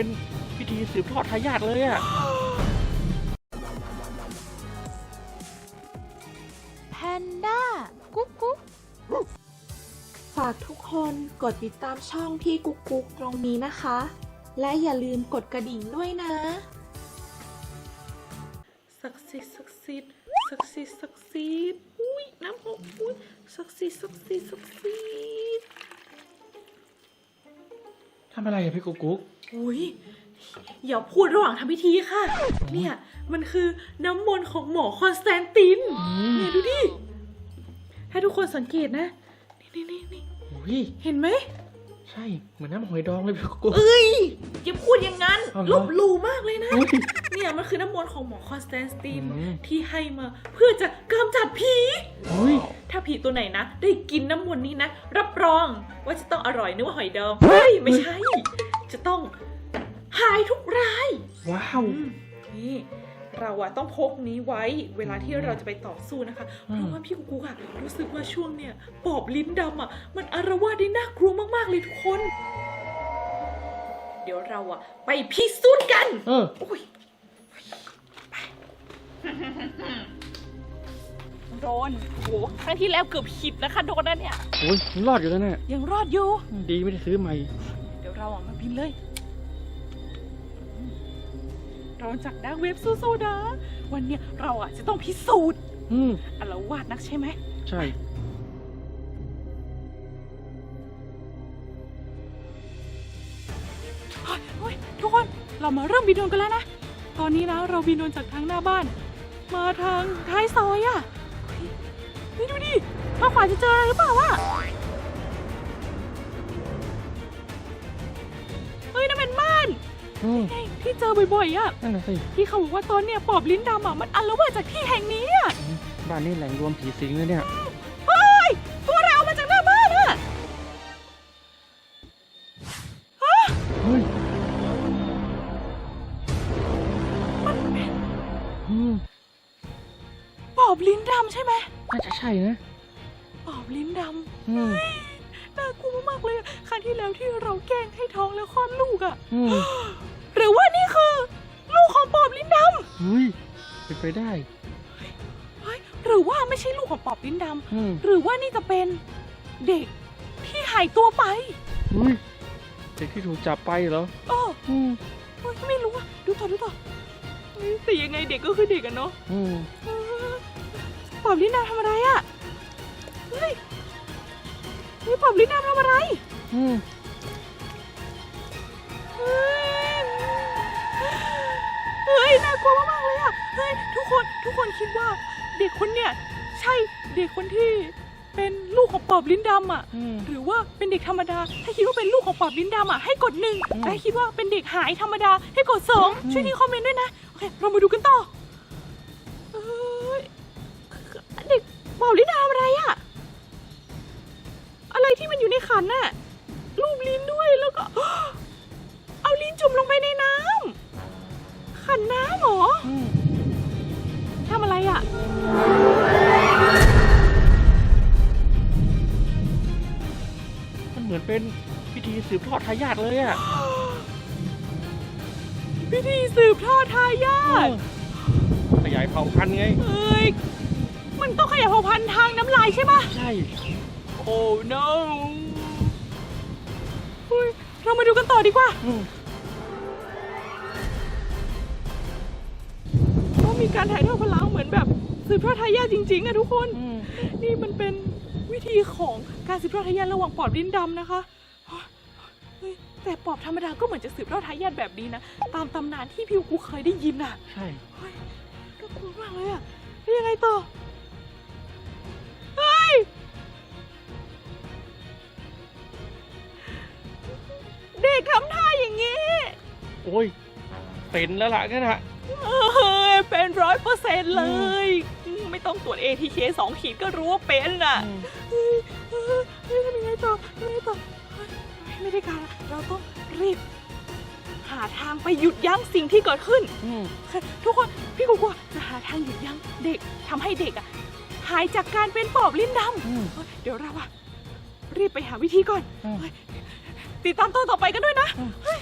เป็นพิธีสืบทอดทายาทเลยอะแพนด้า กุ๊กกุ๊กฝากทุกคนกดติดตามช่องพี่กุ๊กกุ๊กตรงนี้นะคะ และอย่าลืมกดกระดิ่งด้วยนะ ศักดิ์สิทธิ์ศักดิ์สิทธิ์ศักดิ์สิทธิ์ศักดิ์สิทธิ์อุ้ยน้ำหกอุ้ยศักดิ์สิทธิ์ศักดิ์สิทธิ์ศักดิ์สิทธิ์ำอะไรอะพี่กุ๊กกุ๊กอุ้ยอย่าพูดระหว่างทำพิธีค่ะ เนี่ยมันคือน้ำมนต์ของหมอคอนสแตนตินเนี่ยดูดิถ้าทุกคนสังเกตนะ นี่นี่นี่นี่อุ้ยเห็นไหม ใช่เหมือนน้ำหอยดองเลยพี่กุ๊กกุ๊ก เอ้ยอย่าพูดอย่างนั้นเอาเหรลอบหลู่มากเลยนะ อุ๊ยเนี่ยมันคือน้ำมนต์ของหมอคอนสแตนตินอืม ที่ให้มาเพื่อจะกำจัดผี อุ้ยถ้า ผีตัวไหนนะ ได้กินน้ำมนต์นี้นะ รับรองว่าจะต้องอร่อยนึกว่าหอยดองเฮ้ยไม่ใช่ จะต้องหายทุกราย ว้าว อืมนี่เราอะต้องพกนี้ไว้เวลาที่เราจะไปต่อสู้นะคะ อืม เพราะว่าพี่กุ๊กกุ๊กอะรู้สึกว่าช่วงเนี่ยปอบลิ้นดำอะมันอารวาสได้น่ากลัวมากๆเลยทุกคน เดี๋ยวเราอะไปพิสูจน์กัน เออโอ้ยไป โดนโหครั้งที่แล้วเกือบหิดนะคะโดนนะเนี่ย โอ้ยมันรอดอยู่แล้วเนี่ยยังรอดอยู่ ดีไม่ได้ซื้อใหม่ เดี๋ยวเราอะมาบินเลย เราจากดักเว็บสู้ๆนะ วันเนี้ยเราอะจะต้องพิสูจน์อืมอารวาสนักใช่ไหม ใช่ เฮ้ยเฮ้ยทุกคนเรามาเริ่มบินโดรนกันแล้วนะ ตอนนี้นะเราบินโดรนจากทางหน้าบ้าน มาทางท้ายซอยอะเฮ้ยเฮ้ยดู ดิทางขวาจะเจออะไรหรือเปล่าวะเฮ้ยนั่นเป็นม่านอืมไงที่เจอบ่อยๆอะนั่นน่ะสิที่เขาบอกว่าตอนเนี้ยปอบลิ้นดำอะมันอารวาสจากที่แห่งนี้อะบ้านนี้แหล่งรวมผีสิงเลยเนี่ย เฮ้ยตัวเรามาจากหน้าบ้านอะเฮ้ยอืมปอบลิ้นดำใช่ไหมน่าจะใช่นะ ปอบลิ้นดอืมำน่ากลัวมากๆเลยอะครั้งที่แล้วที่เราแกล้งให้ท้องแล้วคลอดลูกอะอืมหรือว่านี่คือ ลูกของปอบลิ้นดเฮ้ยเป็นไปได้ำเฮ้ยหรือว่าไม่ใช่ลูกของปอบลิ้นดอืมำหรือว่านี่จะเป็นเด็กที่หายตัวไปเฮ้ยเด็กที่ถูกจับไปเหรอเอออืมเฮ้ยไม่รู้อะดูต่อดูต่อเฮ้ยแต่ยังไงเด็กก็คือเด็กอะเนาะอืม เออปอบลิ้นดำทำอะไรอะ อบลิ้นดำทำอะไรอืมเฮ้ยเฮ้ยน่ากลัวมากๆเลยอะเฮ้ยทุกคนทุกคนคิดว่าเด็กคนเนี่ยใช่เด็กคนที่เป็นลูกของปอบลิ้นดำอะอืม หรือว่าเป็นเด็กธรรมดา ถ้าคิดว่าเป็นลูกของปอบลิ้นดำอะให้กดหนึ่งอืมแต่ถ้าคิดว่าเป็นเด็กหายธรรมดาให้กดสองอืม ช่วยที่คอมเมนต์ด้วยนะ โอเค เรามาดูกันต่อเอ้ยเด็กปอบลิ้นดำทำอะไร ขันน่ะรูปลิ้นด้วยแล้วก็ เอาลิ้นจุ่มลงไปในน้ำขันน้ำเหรออืมทำอะไรอะมันเหมือนเป็นพิธีสืบทอดทายาทเลยอะพิธีสืบทอดทายาทขยายเผ่าพันธุ์ไงเอ้ยมันต้องขยายเผ่าพันธุ์ทางน้ำลายใช่ปะใช่ โอ้ no เฮ้ยเรามาดูกันต่อดีกว่าอืมต้องมีการถ่ายทอดพลังเหมือนแบบสืบทอดทายาทจริง ๆอะทุกคนอืมนี่มันเป็นวิธีของการสืบทอดทายาทระหว่างปอบลิ้นดำนะคะเฮ้ยแต่ปอบธรรมดาก็เหมือนจะสืบทอดทายาทแบบนี้นะ ตามตำนานที่พี่กูเคยได้ยินอะใช่ เฮ้ยน่ากลัวมากเลยอะแล้วยังไงต่อ โอ้ย เป็นแล้วล่ะกันฮะเออเป็นร้อยเปอร์เซ็นต์เลย ไม่ต้องตรวจ ATK สองขีดก็รู้ว่าเป็นอะเฮ้ยเฮ้ยเฮ้ยทำยังไงต่อทำยังไงต่อเฮ้ยไม่ได้การละเราต้องรีบ หาทางไปหยุดยั้งสิ่งที่เกิดขึ้น อืมทุกคนพี่กูกลัวจะหาทางหยุดยั้งเด็กทำให้เด็กอะหายจากการเป็นปอบลิ้นดอืมำเฮ้ยเดี๋ยวเราอะรีบไปหาวิธีก่อนอืม เฮ้ยติดตามตอนต่อไปกันด้วยนะอืมเฮ้ย